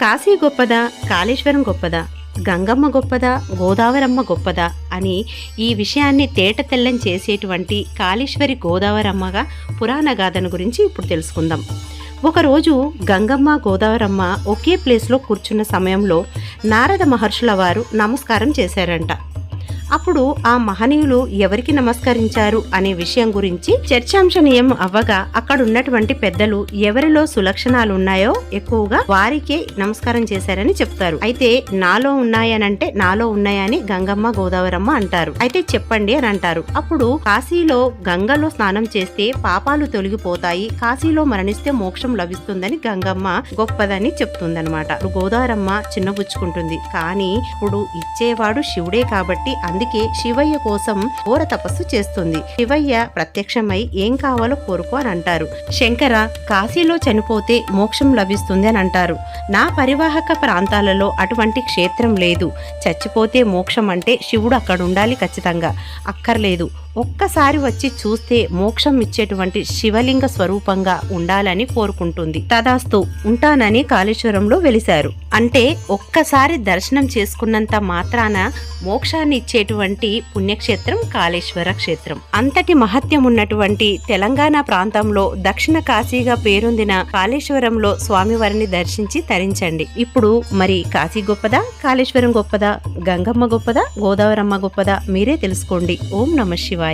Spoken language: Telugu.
కాశీ గొప్పదా కాళేశ్వరం గొప్పదా గంగమ్మ గొప్పదా గోదావరమ్మ గొప్పదా అని ఈ విషయాన్ని తేట తెల్లం చేసేటువంటి కాళేశ్వరి గోదావరమ్మగా పురాణ గాథను గురించి ఇప్పుడు తెలుసుకుందాం. ఒకరోజు గంగమ్మ గోదావరమ్మ ఒకే ప్లేస్లో కూర్చున్న సమయంలో నారద మహర్షుల వారు నమస్కారం చేశారంట. అప్పుడు ఆ మహనీయులు ఎవరికి నమస్కరించారు అనే విషయం గురించి చర్చాంశనీయం అవ్వగా అక్కడ ఉన్నటువంటి పెద్దలు ఎవరిలో సులక్షణాలు ఉన్నాయో ఎక్కువగా వారికే నమస్కారం చేశారని చెప్తారు. అయితే నాలో ఉన్నాయనంటే నాలో ఉన్నాయని గంగమ్మ గోదావరమ్మ అంటారు. అయితే చెప్పండి అని అంటారు. అప్పుడు కాశీలో గంగలో స్నానం చేస్తే పాపాలు తొలగిపోతాయి. కాశీలో మరణిస్తే మోక్షం లభిస్తుందని గంగమ్మ గొప్పదని చెప్తుందనమాట గోదావరమ్మ చిన్నబుచ్చుకుంటుంది. కానీ ఇప్పుడు ఇచ్చేవాడు శివుడే కాబట్టి అందుకే శివయ్య కోసం ఘోర తపస్సు చేస్తుంది. శివయ్య ప్రత్యక్షమై ఏం కావాలో కోరుకో అని అంటారు. శంకర కాశీలో చనిపోతే మోక్షం లభిస్తుంది అని అంటారు. నా పరివాహక ప్రాంతాలలో అటువంటి క్షేత్రం లేదు. చచ్చిపోతే మోక్షం అంటే శివుడు అక్కడ ఉండాలి ఖచ్చితంగా. అక్కర్లేదు. ఒక్కసారి వచ్చి చూస్తే మోక్షం ఇచ్చేటువంటి శివలింగ స్వరూపంగా ఉండాలని కోరుకుంటుంది. తదాస్తు ఉంటానని కాళేశ్వరంలో వెలిశారు. అంటే ఒక్కసారి దర్శనం చేసుకున్నంత మాత్రాన మోక్షాన్ని ఇచ్చేటువంటి పుణ్యక్షేత్రం కాళేశ్వర క్షేత్రం. అంతటి మహత్యం ఉన్నటువంటి తెలంగాణ ప్రాంతంలో దక్షిణ కాశీగా పేరొందిన కాళేశ్వరంలో స్వామివారిని దర్శించి తరించండి. ఇప్పుడు మరి కాశీ గొప్పదా కాళేశ్వరం గొప్పదా గంగమ్మ గొప్పదా గోదావరమ్మ గొప్పదా మీరే తెలుసుకోండి. ఓం నమ శివాయ.